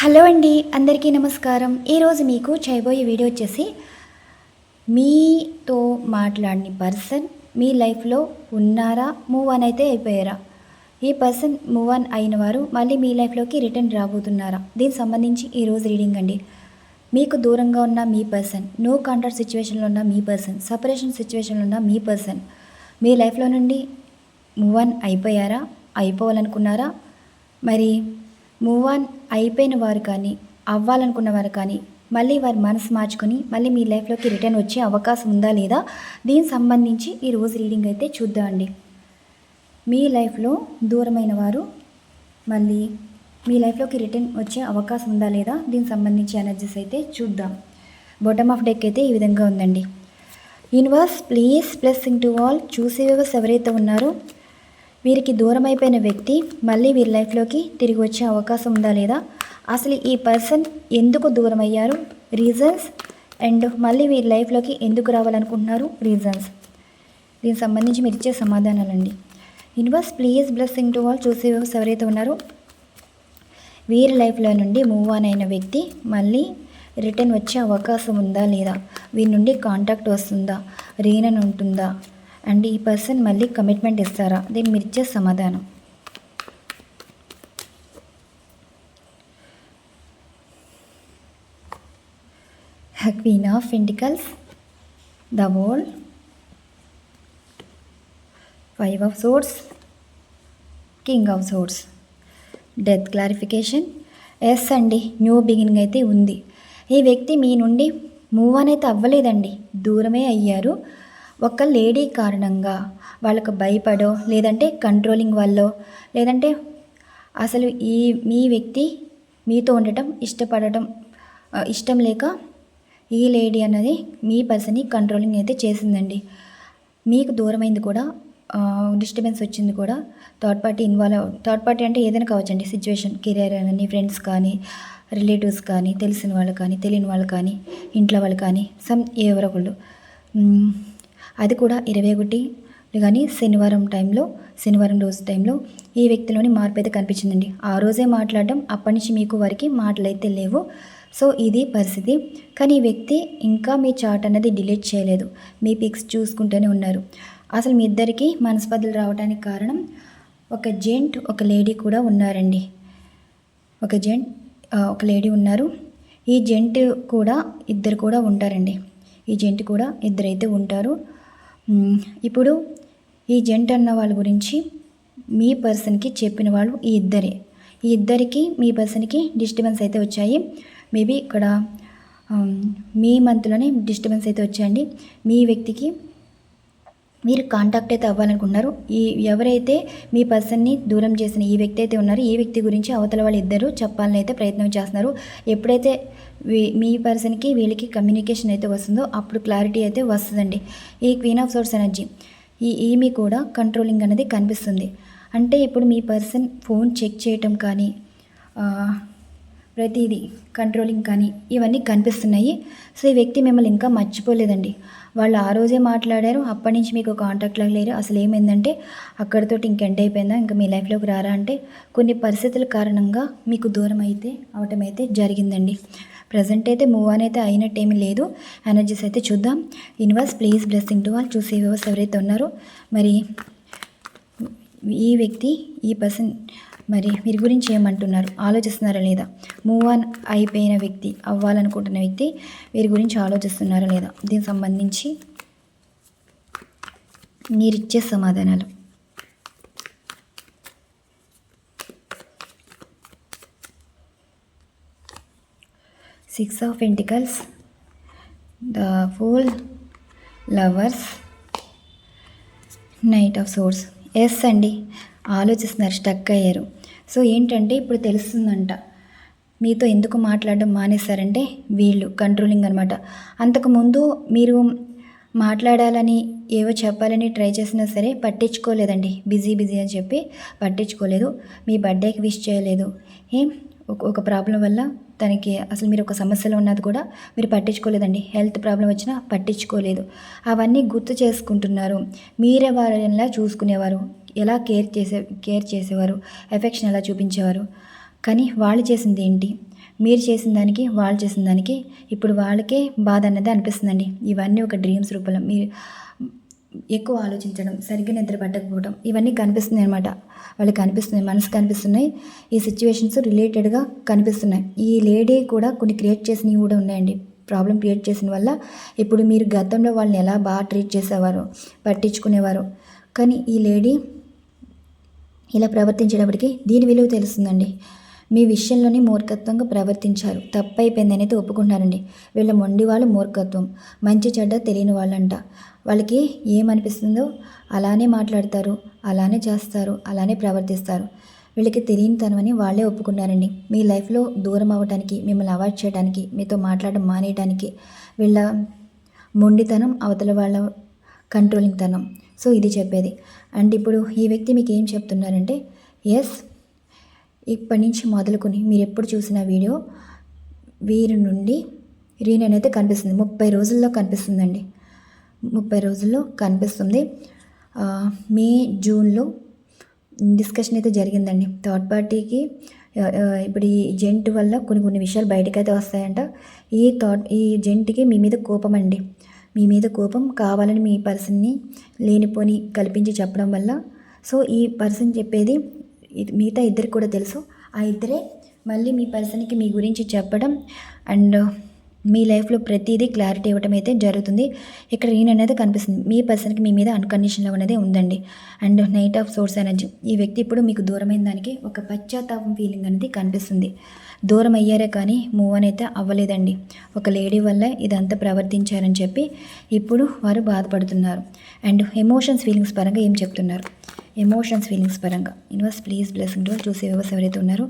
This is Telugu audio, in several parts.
హలో అండి అందరికీ నమస్కారం. ఈరోజు మీకు చేయబోయే వీడియో వచ్చేసి మీతో మాట్లాడిన పర్సన్ మీ లైఫ్లో ఉన్నారా మూవ్ ఆన్ అయితే అయిపోయారా? ఈ పర్సన్ మూవ్ ఆన్ అయిన వారు మళ్ళీ మీ లైఫ్లోకి రిటర్న్ రాబోతున్నారా? దీనికి సంబంధించి ఈరోజు రీడింగ్ అండి. మీకు దూరంగా ఉన్న మీ పర్సన్ నో కాంటాక్ట్ సిచ్యువేషన్లో ఉన్న మీ పర్సన్ సపరేషన్ సిచ్యువేషన్లో ఉన్న మీ పర్సన్ మీ లైఫ్లో నుండి మూవ్ ఆన్ అయిపోయారా అయిపోవాలనుకున్నారా? మరి మూవ్ ఆన్ అయిపోయిన వారు కానీ అవ్వాలనుకున్న వారు కానీ మళ్ళీ వారి మనసు మార్చుకొని మళ్ళీ మీ లైఫ్లోకి రిటర్న్ వచ్చే అవకాశం ఉందా లేదా? దీనికి సంబంధించి ఈ రోజు రీడింగ్ అయితే చూద్దామండి మీ లైఫ్లో దూరమైన వారు మళ్ళీ మీ లైఫ్లోకి రిటర్న్ వచ్చే అవకాశం ఉందా లేదా? దీనికి సంబంధించి ఎనర్జీస్ అయితే చూద్దాం. బాటమ్ ఆఫ్ డెక్ అయితే ఈ విధంగా ఉందండి. Universe please blessing to all చూసే వ్యవస్థ ఎవరైతే ఉన్నారో వీరికి దూరం అయిపోయిన వ్యక్తి మళ్ళీ వీరి లైఫ్లోకి తిరిగి వచ్చే అవకాశం ఉందా లేదా? అసలు ఈ పర్సన్ ఎందుకు దూరం అయ్యారు రీజన్స్? అండ్ మళ్ళీ వీరి లైఫ్లోకి ఎందుకు రావాలనుకుంటున్నారు? రీజన్స్. దీనికి సంబంధించి మీరు ఇచ్చే సమాధానాలండి universe please blessing to all. చూసే ఎవరైతే ఉన్నారో వీరి లైఫ్లో నుండి మూవ్ ఆన్ అయిన వ్యక్తి మళ్ళీ రిటర్న్ వచ్చే అవకాశం ఉందా లేదా? వీరి నుండి కాంటాక్ట్ వస్తుందా? రీనన్ ఉంటుందా? అండ్ ఈ పర్సన్ మళ్ళీ కమిట్మెంట్ ఇస్తారా? దీన్ని మీరు ఇచ్చే సమాధానం queen of pentacles the world five of swords king of swords death clarification yes అండి న్యూ బిగినింగ్ అయితే ఉంది. ఈ వ్యక్తి మీ నుండి మూవ్ అని అయితే అవ్వలేదండి. దూరమే అయ్యారు. ఒక లేడీ కారణంగా వాళ్ళకు భయపడో లేదంటే కంట్రోలింగ్ వల్ల లేదంటే అసలు ఈ మీ వ్యక్తి మీతో ఉండటం ఇష్టపడటం ఇష్టం లేక ఈ లేడీ అన్నది మీ పర్సన్ని కంట్రోలింగ్ అయితే చేసిందండి. మీకు దూరమైంది కూడా డిస్టర్బెన్స్ వచ్చింది కూడా third party involve third party అంటే ఏదైనా కావచ్చండి సిచ్యువేషన్ కెరియర్ కానీ ఫ్రెండ్స్ కానీ రిలేటివ్స్ కానీ తెలిసిన వాళ్ళు కానీ తెలియని వాళ్ళు కానీ ఇంట్లో వాళ్ళు కానీ సమ్ ఎవరో ఒకళ్ళు. అది కూడా ఇరవై ఒకటి. కానీ శనివారం టైంలో శనివారం రోజు టైంలో ఈ వ్యక్తిలోని మార్పు అయితే కనిపించిందండి. ఆ రోజే మాట్లాడడం అప్పటి నుంచి మీకు వారికి మాటలు అయితే లేవు. సో ఇది పరిస్థితి. కానీ ఈ వ్యక్తి ఇంకా మీ చాట్ అనేది డిలీట్ చేయలేదు. మీ పిక్స్ చూసుకుంటూనే ఉన్నారు. అసలు మీ ఇద్దరికి మనస్పర్ధలు రావడానికి కారణం ఒక జెంట్ ఒక లేడీ కూడా ఉన్నారండి. ఒక జెంట్ ఒక లేడీ ఉన్నారు. ఈ జెంట్ కూడా ఇద్దరు కూడా ఉంటారండి. ఈ జెంట్ కూడా ఇద్దరైతే ఉంటారు. ఇప్పుడు ఈ జెంట్ అన్న వాళ్ళ గురించి మీ పర్సన్కి చెప్పిన వాళ్ళు ఈ ఇద్దరే. ఈ ఇద్దరికి మీ పర్సన్కి డిస్టర్బెన్స్ అయితే వచ్చాయి. మేబీ ఇక్కడ మీ మంత్లోనే డిస్టర్బెన్స్ అయితే వచ్చాయండి. మీ వ్యక్తికి మీరు కాంటాక్ట్ అయితే అవ్వాలనుకున్నారు ఈ ఎవరైతే మీ పర్సన్ని దూరం చేసిన ఈ వ్యక్తి అయితే ఉన్నారో ఈ వ్యక్తి గురించి అవతల వాళ్ళు ఇద్దరు చెప్పాలని అయితే ప్రయత్నం చేస్తున్నారు. ఎప్పుడైతే మీ పర్సన్కి వీళ్ళకి కమ్యూనికేషన్ అయితే వస్తుందో అప్పుడు క్లారిటీ అయితే వస్తుందండి. ఈ క్వీన్ ఆఫ్ సోర్స్ ఎనర్జీ ఈ ఈమె కూడా కంట్రోలింగ్ అనేది కనిపిస్తుంది. అంటే ఇప్పుడు మీ పర్సన్ ఫోన్ చెక్ చేయటం కానీ ప్రతిదీ కంట్రోలింగ్ కానీ ఇవన్నీ కనిపిస్తున్నాయి. సో ఈ వ్యక్తి మిమ్మల్ని ఇంకా మర్చిపోలేదండి. వాళ్ళు ఆ రోజే మాట్లాడారు. అప్పటి నుంచి మీకు కాంటాక్ట్లో లేరు. అసలు ఏమైందంటే అక్కడితోటి ఇంకెండ్ అయిపోయిందా? ఇంకా మీ లైఫ్లోకి రారా అంటే కొన్ని పరిస్థితుల కారణంగా మీకు దూరం అయితే అవటం అయితే జరిగిందండి. ప్రజెంట్ అయితే మూవ్ ఆన్ అయితే అయినట్టు ఏమీ లేదు. ఎనర్జీస్ అయితే చూద్దాం. యూనివర్స్ ప్లీజ్ బ్లెస్సింగ్ టు వాళ్ళు చూసే వ్యూవర్స్ ఎవరైతే ఉన్నారో మరి ఈ వ్యక్తి ఈ పర్సన్ మరి మీరు గురించి ఏమంటున్నారు? ఆలోచిస్తున్నారా లేదా? మూవ్ ఆన్ అయిపోయిన వ్యక్తి అవ్వాలనుకుంటున్న వ్యక్తి వీరి గురించి ఆలోచిస్తున్నారా లేదా? దీనికి సంబంధించి మీరిచ్చే సమాధానాలు. Six of pentacles the fool lovers knight of swords yes అండి ఆలోచిస్తున్నారు స్టక్ అయ్యారు. సో ఏంటంటే ఇప్పుడు తెలుస్తుందంట మీతో ఎందుకు మాట్లాడడం మానేశారంటే వీళ్ళు కంట్రోలింగ్ అనమాట అంతకుముందు మీరు మాట్లాడాలని ఏవో చెప్పాలని ట్రై చేసినా సరే పట్టించుకోలేదండి. బిజీ బిజీ అని చెప్పి పట్టించుకోలేదు. మీ బర్త్డేకి విష్ చేయలేదు. ఏం ఒక ఒక ప్రాబ్లం వల్ల తనకి అసలు మీరు ఒక సమస్యలో ఉన్నది కూడా మీరు పట్టించుకోలేదండి. హెల్త్ ప్రాబ్లం వచ్చినా పట్టించుకోలేదు. అవన్నీ గుర్తు చేసుకుంటున్నారు. మీరే వారిలా చూసుకునేవారు. ఎలా కేర్ చేసే కేర్ చేసేవారు ఎఫెక్షన్ ఎలా చూపించేవారు? కానీ వాళ్ళు చేసింది ఏంటి? మీరు చేసిన దానికి వాళ్ళు చేసిన దానికి ఇప్పుడు వాళ్ళకే బాధ అన్నది అనిపిస్తుందండి. ఇవన్నీ ఒక డ్రీమ్స్ రూపంలో మీరు ఎక్కువ ఆలోచించడం సరిగ్గా నిద్ర పట్టకపోవడం ఇవన్నీ కనిపిస్తున్నాయి అనమాట వాళ్ళకి కనిపిస్తున్నాయి మనసు కనిపిస్తున్నాయి ఈ సిచ్యువేషన్స్ రిలేటెడ్గా కనిపిస్తున్నాయి. ఈ లేడీ కూడా కొన్ని క్రియేట్ చేసినవి కూడా ఉన్నాయండి. ప్రాబ్లం క్రియేట్ చేసిన వల్ల ఇప్పుడు మీరు గతంలో వాళ్ళని ఎలా బాగా ట్రీట్ చేసేవారు పట్టించుకునేవారు? కానీ ఈ లేడీ ఇలా ప్రవర్తించేటప్పటికి దీని విలువ తెలుస్తుందండి. మీ విషయంలోనే మూర్ఖత్వంగా ప్రవర్తించారు. తప్పు అయిపోయిందని అయితే వీళ్ళ మొండి వాళ్ళు మూర్ఖత్వం. మంచి చెడ్డ తెలియని వాళ్ళంట. వాళ్ళకి ఏమనిపిస్తుందో అలానే మాట్లాడతారు అలానే చేస్తారు అలానే ప్రవర్తిస్తారు. వీళ్ళకి తెలియనితనమని వాళ్ళే ఒప్పుకున్నారండి. మీ లైఫ్లో దూరం అవ్వడానికి మిమ్మల్ని అవాయిడ్ చేయడానికి మీతో మాట్లాడడం మానేయడానికి వీళ్ళ మొండితనం అవతల వాళ్ళ కంట్రోలింగ్ తనం సో ఇది చెప్పేది. అండ్ ఇప్పుడు ఈ వ్యక్తి మీకు ఏం చెప్తున్నారంటే ఎస్ ఇప్పటి నుంచి మొదలుకొని మీరు ఎప్పుడు చూసిన వీడియో వీరి నుండి రీన్ అనేది కనిపిస్తుంది. ముప్పై రోజుల్లో కనిపిస్తుందండి. ముప్పై రోజుల్లో కనిపిస్తుంది. మే జూన్లో డిస్కషన్ అయితే జరిగిందండి. థర్డ్ పార్టీకి ఇప్పుడు ఈ జెంట్ వల్ల కొన్ని కొన్ని విషయాలు బయటకైతే వస్తాయంట. ఈ థాట్ ఈ జెంట్కి మీ మీద కోపం అండి. మీ మీద కోపం కావాలని మీ పర్సన్ని లేనిపోని కల్పించి చెప్పడం వల్ల. సో ఈ పర్సన్ చెప్పేది మిగతా ఇద్దరికి కూడా తెలుసు. ఆ ఇద్దరే మళ్ళీ మీ పర్సన్కి మీ గురించి చెప్పడం అండ్ మీ లైఫ్లో ప్రతిదీ క్లారిటీ ఇవ్వడం అయితే జరుగుతుంది. ఇక్కడ ఈయన అనేది కనిపిస్తుంది. మీ పర్సన్కి మీ మీద అన్కండిషన్ లవ్ అనేది ఉందండి. And knight of swords energy. ఈ వ్యక్తి ఇప్పుడు మీకు దూరమైన దానికి ఒక పశ్చాత్తాపం ఫీలింగ్ అనేది కనిపిస్తుంది. దూరం అయ్యారే కానీ మూవ్ అని అయితే అవ్వలేదండి. ఒక లేడీ వల్ల ఇదంతా ప్రవర్తించారని చెప్పి ఇప్పుడు వారు బాధపడుతున్నారు. అండ్ ఎమోషన్స్ ఫీలింగ్స్ పరంగా ఏం చెప్తున్నారు? ఎమోషన్స్ ఫీలింగ్స్ పరంగా. యూనివర్స్ ప్లీజ్ బ్లెస్సింగ్ టు చూసే వ్యవస్థ ఎవరైతే ఉన్నారో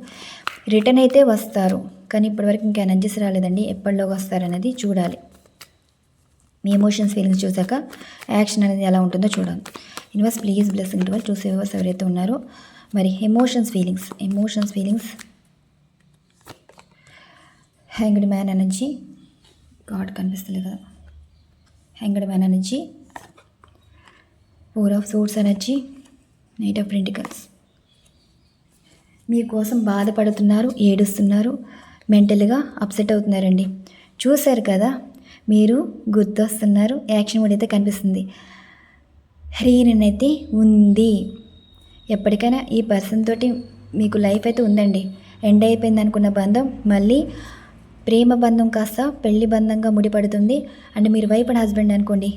రిటర్న్ అయితే వస్తారు. కానీ ఇప్పటివరకు ఇంకా ఎనర్జీస్ రాలేదండి. ఎప్పటిలోకి వస్తారనేది చూడాలి. మీ ఎమోషన్స్ ఫీలింగ్స్ చూసాక యాక్షన్ అనేది ఎలా ఉంటుందో చూడాలి. యూనివర్స్ ప్లీజ్ బ్లెస్సింగ్ టు చూసే వ్యవస్థ ఎవరైతే ఉన్నారో మరి emotions feelings. Emotions feelings hanged man energy God కనిపిస్తలేదు. కదా hanged man energy four of swords energy knight of pentacles. మీకోసం బాధపడుతున్నారు ఏడుస్తున్నారు మెంటల్గా అప్సెట్ అవుతున్నారండి. చూశారు కదా మీరు గుర్తొస్తున్నారు యాక్షన్ కూడా అయితే కనిపిస్తుంది. హీరోయిన్ అయితే ఉంది. ఎప్పటికైనా ఈ పర్సన్ తోటి మీకు లైఫ్ అయితే ఉందండి. ఎండ్ అయిపోయింది అనుకున్న బంధం మళ్ళీ ప్రేమ బంధం కాస్త పెళ్ళి బంధంగా ముడిపడుతుంది. అండ్ మీరు వైఫ్ అండ్ హస్బెండ్ అనుకోండి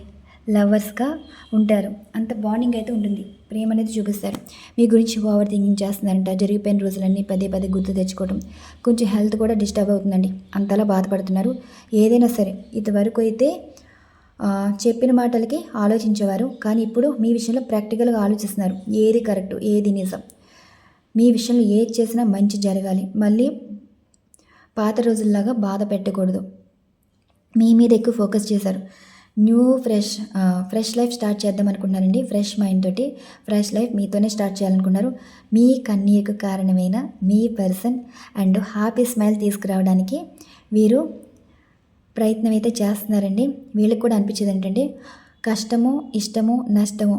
లవర్స్గా ఉంటారు. అంత బాండింగ్ అయితే ఉంటుంది. ప్రేమ అనేది చూపిస్తారు. మీ గురించి ఓవర్ థింకింగ్ చేస్తున్నారంట జరిగిపోయిన రోజులన్నీ పదే పదే గుర్తు తెచ్చుకోవడం కొంచెం హెల్త్ కూడా డిస్టర్బ్ అవుతుందండి. అంతలా బాధపడుతున్నారు. ఏదైనా సరే ఇంతవరకు అయితే చెప్పిన మాటలకి ఆలోచించేవారు. కానీ ఇప్పుడు మీ విషయంలో ప్రాక్టికల్గా ఆలోచిస్తున్నారు. ఏది కరెక్ట్ ఏది నిజం? మీ విషయంలో ఏది చేసినా మంచి జరగాలి. మళ్ళీ పాత రోజుల్లాగా బాధ పెట్టకూడదు. మీ మీద ఎక్కువ ఫోకస్ చేశారు. New fresh fresh life start చేద్దాం అనుకున్నారండి. ఫ్రెష్ మైండ్ తోటి ఫ్రెష్ లైఫ్ మీతోనే స్టార్ట్ చేయాలనుకున్నారు. మీ కన్నీరుకు కారణమైన మీ పర్సన్ అండ్ హ్యాపీ స్మైల్ తీసుకురావడానికి వీరు ప్రయత్నం అయితే చేస్తున్నారండి. వీళ్ళకి కూడా అనిపించేది ఏంటంటే కష్టము ఇష్టము నష్టము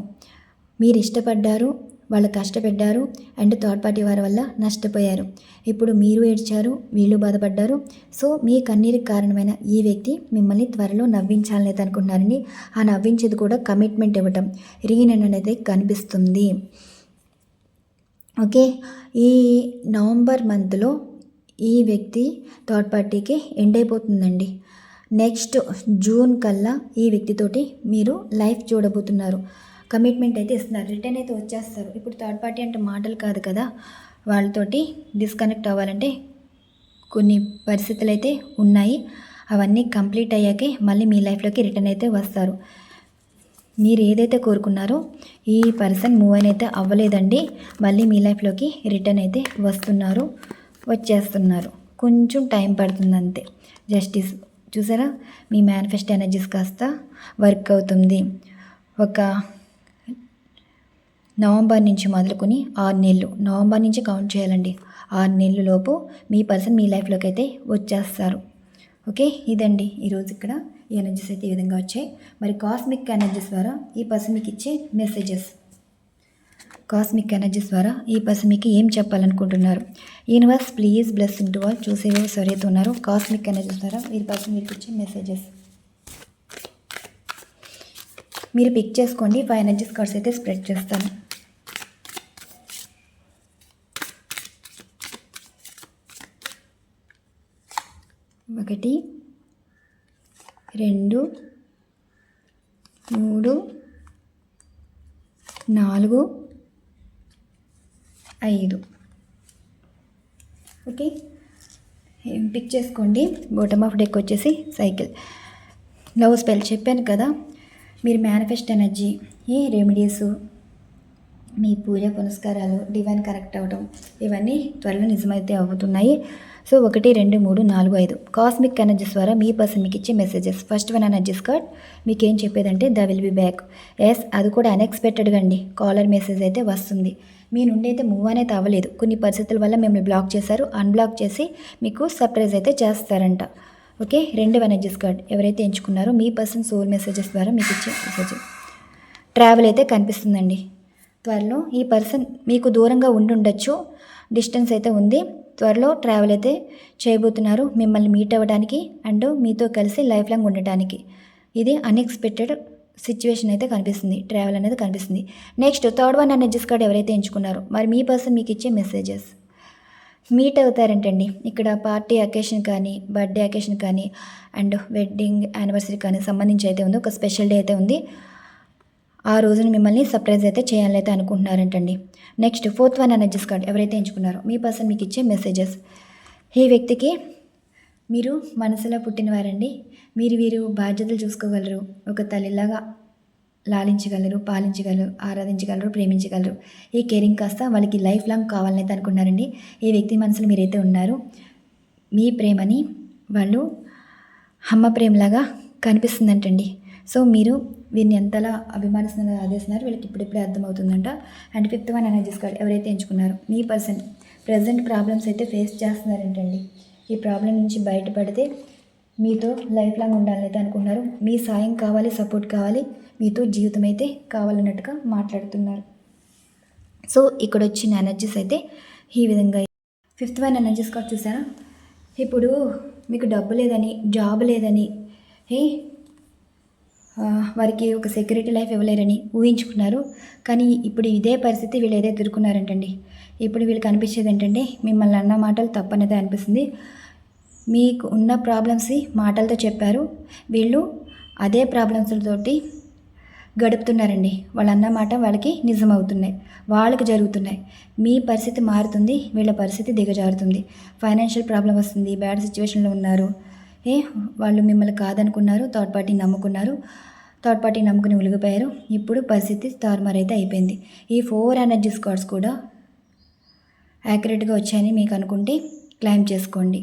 మీరు ఇష్టపడ్డారు వాళ్ళు కష్టపడ్డారు అండ్ థర్డ్ పార్టీ వారి వల్ల నష్టపోయారు. ఇప్పుడు మీరు ఏడ్చారు వీళ్ళు బాధపడ్డారు. సో మీ కన్నీరికి కారణమైన ఈ వ్యక్తి మిమ్మల్ని త్వరలో నవ్వించాలని అయితే అనుకుంటున్నారండి. ఆ నవ్వించేది కూడా కమిట్మెంట్ ఇవ్వటం. రీనన్ అనేది కనిపిస్తుంది. ఓకే? ఈ నవంబర్ మంత్లో ఈ వ్యక్తి థర్డ్ పార్టీకి ఎండ్ అయిపోతుందండి. నెక్స్ట్ జూన్ కల్లా ఈ వ్యక్తితోటి మీరు లైఫ్ చూడబోతున్నారు. కమిట్మెంట్ అయితే ఇస్తున్నారు. రిటర్న్ అయితే వచ్చేస్తారు. ఇప్పుడు థర్డ్ పార్టీ అంటే మాటలు కాదు కదా. వాళ్ళతోటి డిస్కనెక్ట్ అవ్వాలంటే కొన్ని పరిస్థితులు అయితే ఉన్నాయి. అవన్నీ కంప్లీట్ అయ్యాకే మళ్ళీ మీ లైఫ్లోకి రిటర్న్ అయితే వస్తారు. మీరు ఏదైతే కోరుకున్నారో ఈ పర్సన్ మూవ్ అయిన అయితే అవ్వలేదండి. మళ్ళీ మీ లైఫ్లోకి రిటర్న్ అయితే వస్తున్నారు. వచ్చేస్తున్నారు. కొంచెం టైం పడుతుంది అంతే. జస్టిస్ చూసారా? మీ మేనిఫెస్ట్ ఎనర్జీస్ కాస్త వర్క్ అవుతుంది. ఒక నవంబర్ నుంచి మొదలుకొని ఆరు నెలలు. నవంబర్ నుంచి కౌంట్ చేయాలండి. ఆరు నెలల లోపు మీ పర్సన్ మీ లైఫ్లోకి అయితే వచ్చేస్తారు. ఓకే? ఇదండి. ఈరోజు ఇక్కడ ఈ ఎనర్జీస్ అయితే ఈ విధంగా వచ్చాయి. మరి కాస్మిక్ ఎనర్జీస్ ద్వారా ఈ పర్సన్ మీకు ఇచ్చే మెసేజెస్ కాస్మిక్ ఎనర్జీస్ ద్వారా ఈ పర్సన్ మీకు ఏం చెప్పాలనుకుంటున్నారు? Universe please blessing to all చూసేవో సరైతే ఉన్నారు. కాస్మిక్ ఎనర్జీస్ ద్వారా ఈ పర్సన్ మీకు ఇచ్చే మెసేజెస్ మీరు పిక్ చేసుకోండి. ఫైవ్ ఎనర్జీస్ కార్డ్స్ అయితే స్ప్రెడ్ చేస్తాను. ఒకటి రెండు మూడు నాలుగు ఐదు. ఓకే పిక్ చేసుకోండి. బాటమ్ ఆఫ్ డెక్ వచ్చేసి సైకిల్ లవ్ స్పెల్ చెప్పాను కదా. మీరు మేనిఫెస్ట్ ఎనర్జీ ఈ రెమెడీస్ మీ పూజ పునస్కారాలు డివైన్ కరెక్ట్ అవ్వడం ఇవన్నీ త్వరలో నిజమైతే అవుతున్నాయి. సో ఒకటి రెండు మూడు నాలుగు ఐదు. కాస్మిక్ ఎనర్జీస్ ద్వారా మీ పర్సన్ మీకు ఇచ్చే messages. First one energies card మీకు ఏం చెప్పేదంటే they will be back. Yes అది కూడా అన్ఎక్స్పెక్టెడ్గా అండి. కాలర్ మెసేజ్ అయితే వస్తుంది. మీ నుండి అయితే మూవ్ అనేది అవ్వలేదు. కొన్ని పరిస్థితుల వల్ల మిమ్మల్ని బ్లాక్ చేశారు. అన్బ్లాక్ చేసి మీకు సర్ప్రైజ్ అయితే చేస్తారంట. ఓకే రెండు ఎనర్జీస్ కార్డ్ ఎవరైతే ఎంచుకున్నారో మీ పర్సన్ సోల్ మెసేజెస్ ద్వారా మీకు ఇచ్చే మెసేజ్ ట్రావెల్ అయితే కనిపిస్తుందండి. త్వరలో ఈ పర్సన్ మీకు దూరంగా ఉండుండొచ్చు డిస్టెన్స్ అయితే ఉంది. త్వరలో ట్రావెల్ అయితే చేయబోతున్నారు మిమ్మల్ని మీట్ అవ్వడానికి అండ్ మీతో కలిసి లైఫ్ లాంగ్ ఉండటానికి. ఇది అన్ఎక్స్పెక్టెడ్ సిచ్యువేషన్ అయితే కనిపిస్తుంది ట్రావెల్ అనేది కనిపిస్తుంది. Next third one energies card ఎవరైతే ఎంచుకున్నారో మరి మీ పర్సన్ మీకు ఇచ్చే మెసేజెస్ మీట్ అవుతారంటండి. ఇక్కడ పార్టీ అకేషన్ కానీ బర్త్డే అకేషన్ కానీ అండ్ వెడ్డింగ్ యానివర్సరీ కానీ సంబంధించి అయితే ఉంది. ఒక స్పెషల్ డే అయితే ఉంది. ఆ రోజున మిమ్మల్ని సర్ప్రైజ్ అయితే చేయాలని అయితే అనుకుంటున్నారంటండి. Next fourth one energies card ఎవరైతే ఎంచుకున్నారో మీ పర్సన్ మీకు ఇచ్చే మెసేజెస్. ఈ వ్యక్తికి మీరు మనసులో పుట్టినవారండి. మీరు వీరు బాధ్యతలు చూసుకోగలరు. ఒక తల్లిలాగా లాలించగలరు పాలించగలరు ఆరాధించగలరు ప్రేమించగలరు. ఈ కేరింగ్ కాస్త వాళ్ళకి లైఫ్ లాంగ్ కావాలనైతే అనుకున్నారండి. ఈ వ్యక్తి మనసులో మీరైతే ఉన్నారు. మీ ప్రేమని వాళ్ళు అమ్మ ప్రేమలాగా కనిపిస్తుందంటండి. సో మీరు వీరిని ఎంతలా అభిమానిస్తున్నారు ఆదేస్తున్నారు వీళ్ళకి ఇప్పుడిప్పుడే అర్థమవుతుందంట. And fifth one energies card ఎవరైతే ఎంచుకున్నారో మీ పర్సన్ ప్రజెంట్ ప్రాబ్లమ్స్ అయితే ఫేస్ చేస్తున్నారంటండి. ఈ ప్రాబ్లం నుంచి బయటపడితే మీతో లైఫ్ లాంగ్ ఉండాలని అయితే అనుకుంటున్నారు. మీ సాయం కావాలి సపోర్ట్ కావాలి. మీతో జీవితం అయితే కావాలన్నట్టుగా మాట్లాడుతున్నారు. సో ఇక్కడ వచ్చిన ఎనర్జీస్ అయితే ఈ విధంగా ఫిఫ్త్ వన్ ఎనర్జీస్ కూడా చూసారా? ఇప్పుడు మీకు డబ్బు లేదని జాబ్ లేదని ఏ వారికి ఒక సెక్యూరిటీ లైఫ్ ఇవ్వలేరని ఊహించుకున్నారు. కానీ ఇప్పుడు ఇదే పరిస్థితి వీళ్ళు ఏదో ఎదుర్కొన్నారంటండి ఇప్పుడు వీళ్ళకి అనిపించేది ఏంటంటే మిమ్మల్ని అన్న మాటలు తప్పనేదే అనిపిస్తుంది. మీకు ఉన్న ప్రాబ్లమ్స్ మాటలతో చెప్పారు. వీళ్ళు అదే ప్రాబ్లమ్స్తోటి గడుపుతున్నారండి. వాళ్ళు అన్నమాట వాళ్ళకి నిజమవుతున్నాయి. వాళ్ళకి జరుగుతున్నాయి. మీ పరిస్థితి మారుతుంది వీళ్ళ పరిస్థితి దిగజారుతుంది. ఫైనాన్షియల్ ప్రాబ్లం వస్తుంది బ్యాడ్ సిచ్యువేషన్లో ఉన్నారు. ఏ వాళ్ళు మిమ్మల్ని కాదనుకున్నారు థర్డ్ పార్టీ నమ్ముకున్నారు థర్డ్ పార్టీ నమ్ముకుని ఉలిగిపోయారు. ఇప్పుడు పరిస్థితి తారుమారైతే అయిపోయింది. ఈ ఫోర్ ఎనర్జీ స్కాడ్స్ కూడా యాక్యురేట్గా వచ్చాయని మీకు అనుకుంటే క్లైమ్ చేసుకోండి.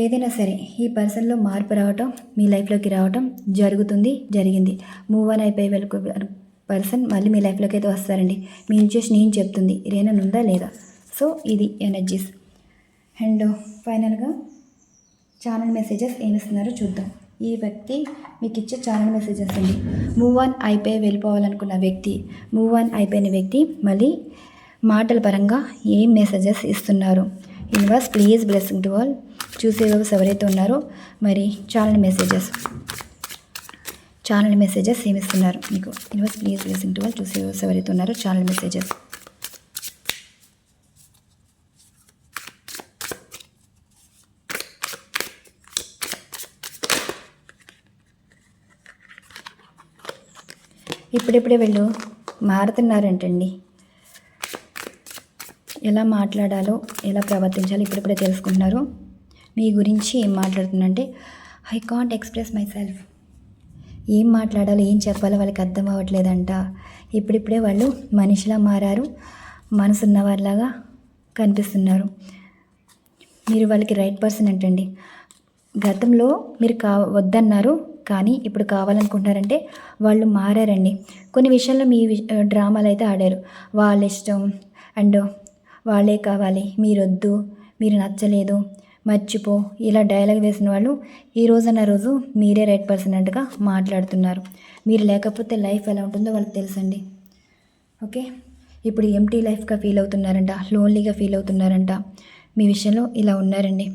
ఏదైనా సరే ఈ పర్సన్లో మార్పు రావటం మీ లైఫ్లోకి రావటం జరుగుతుంది జరిగింది. మూవ్ ఆన్ అయిపోయి వెళ్ళకు పర్సన్ మళ్ళీ మీ లైఫ్లోకి అయితే వస్తారండి. మీ ఇంట్రెస్ట్ నేను చెప్తుంది రేనన్ ఉందా లేదా? సో ఇది ఎనర్జీస్ అండ్ ఫైనల్గా ఛానల్ మెసేజెస్ ఏమిస్తున్నారో చూద్దాం. ఈ వ్యక్తి మీకు ఇచ్చే ఛానల్ మెసేజెస్ అండి. మూవ్ ఆన్ అయిపోయి వెళ్ళిపోవాలనుకున్న వ్యక్తి మూవ్ ఆన్ అయిపోయిన వ్యక్తి మళ్ళీ మాటల పరంగా ఏం మెసేజెస్ ఇస్తున్నారు? Universe please blessing to all చూసే ఎవరైతే ఉన్నారో మరి ఛానల్ మెసేజెస్ ఛానల్ మెసేజెస్ ఏమిస్తున్నారు మీకు. Universe please blessing to all చూసే ఎవరైతే ఉన్నారో ఛానల్ మెసేజెస్. ఇప్పుడిప్పుడే వీళ్ళు. మారుతున్నారంటండి. ఎలా మాట్లాడాలో ఎలా ప్రవర్తించాలో ఇప్పుడిప్పుడే తెలుసుకుంటున్నారు. మీ గురించి ఏం మాట్లాడుతుందంటే I can't express myself ఏం మాట్లాడాలో ఏం చెప్పాలో వాళ్ళకి అర్థం అవ్వట్లేదంట. ఇప్పుడిప్పుడే వాళ్ళు మనిషిలా మారారు మనసున్న వాళ్ళలాగా కనిపిస్తున్నారు. మీరు వాళ్ళకి రైట్ పర్సన్ అంటండి. గతంలో మీరు కా వద్దన్నారు కానీ ఇప్పుడు కావాలనుకుంటున్నారంటే వాళ్ళు మారారండి. కొన్ని విషయాల్లో మీ వి- డ్రామాలు అయితే ఆడారు. వాళ్ళ ఇష్టం అండ్ వాళ్ళే కావాలి. మీరొద్దు మీరు నచ్చలేదు మర్చిపో ఇలా డైలాగ్ వేసిన వాళ్ళు ఈ రోజన్న రోజు మీరే రైట్ పర్సన్ అంటగా మాట్లాడుతున్నారు. మీరు లేకపోతే లైఫ్ ఎలా ఉంటుందో వాళ్ళకి తెలుసండి. ఓకే? ఇప్పుడు ఎంటీ లైఫ్గా ఫీల్ అవుతున్నారంట లోన్లీగా ఫీల్ అవుతున్నారంట. మీ విషయంలో ఇలా ఉన్నారండి.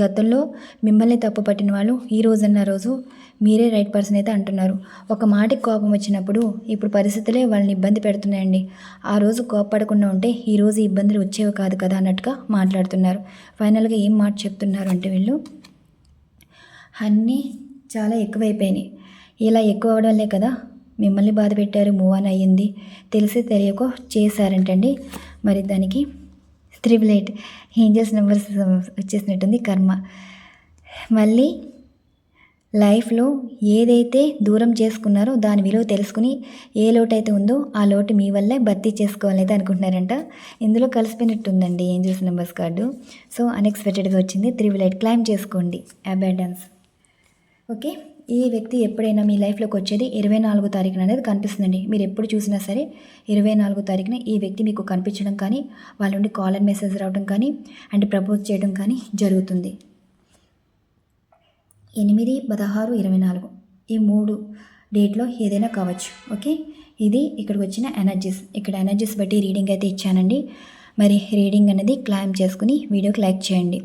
గతంలో మిమ్మల్ని తప్పు పట్టిన వాళ్ళు ఈ రోజన్న రోజు మీరే రైట్ పర్సన్ అయితే అంటున్నారు. ఒక మాటకి కోపం వచ్చినప్పుడు ఇప్పుడు పరిస్థితులే వాళ్ళని ఇబ్బంది పెడుతున్నాయండి. ఆ రోజు కోపపడకుండా ఉంటే ఈ రోజు ఇబ్బందులు వచ్చేవి కాదు కదా అన్నట్టుగా మాట్లాడుతున్నారు. ఫైనల్గా ఏం మాట చెప్తున్నారు అంటే వీళ్ళు? అన్నీ చాలా ఎక్కువైపోయినాయి. ఇలా ఎక్కువ అవడంలే కదా. మిమ్మల్ని బాధ పెట్టారు మూవ్ ఆన్ అయ్యింది. తెలిసి తెలియకో చేశారంటండి. మరి దానికి త్రిబుల్ ఎయిట్ ఏంజల్స్ నెంబర్స్ వచ్చేసినట్టుంది కర్మ. మళ్ళీ లైఫ్లో ఏదైతే దూరం చేసుకున్నారో దాని విలువ తెలుసుకుని ఏ లోటు అయితే ఉందో ఆ లోటు మీ వల్లే భర్తీ చేసుకోవాలైతే అనుకుంటున్నారంట. ఇందులో కలిసిపోయినట్టుందండి ఏంజల్స్ నెంబర్స్ కార్డు. సో అన్ఎక్స్పెక్టెడ్గా వచ్చింది. త్రిబుల్ ఎయిట్ క్లైమ్ చేసుకోండి. Abundance okay? ఈ వ్యక్తి ఎప్పుడైనా మీ లైఫ్లోకి వచ్చేది ఇరవై నాలుగో తారీఖున అనేది కనిపిస్తుందండి. మీరు ఎప్పుడు చూసినా సరే ఇరవై నాలుగో తారీఖున ఈ వ్యక్తి మీకు కనిపించడం కానీ వాళ్ళ నుండి కాల్ అండ్ మెసేజ్ రావడం కానీ అండ్ ప్రపోజ్ చేయడం కానీ జరుగుతుంది. ఎనిమిది పదహారు ఇరవై నాలుగు. ఈ మూడు డేట్లో ఏదైనా కావచ్చు. ఓకే? ఇది ఇక్కడికి వచ్చిన ఎనర్జీస్ ఇక్కడ ఎనర్జీస్ బట్టి రీడింగ్ అయితే ఇచ్చానండి. మరి రీడింగ్ అనేది క్లైమ్ చేసుకుని వీడియోకి లైక్ చేయండి.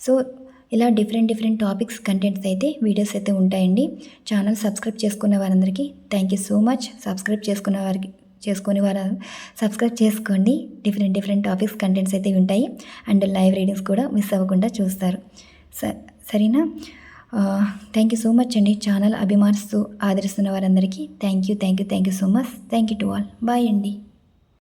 సో ఇలా డిఫరెంట్ డిఫరెంట్ టాపిక్స్ కంటెంట్స్ అయితే వీడియోస్ అయితే ఉంటాయండి. ఛానల్ సబ్స్క్రైబ్ చేసుకున్న వారందరికీ thank you so much subscribe చేసుకున్న వారికి చేసుకుని వారు సబ్స్క్రైబ్ చేసుకోండి. డిఫరెంట్ డిఫరెంట్ టాపిక్స్ కంటెంట్స్ అయితే ఉంటాయి. అండ్ లైవ్ రీడింగ్స్ కూడా మిస్ అవ్వకుండా చూస్తారు. స సరేనా? థ్యాంక్ యూ సో మచ్ అండి. ఛానల్ అభిమానిస్తూ ఆదరిస్తున్న వారందరికీ thank you thank you thank you so much thank you to all bye అండి.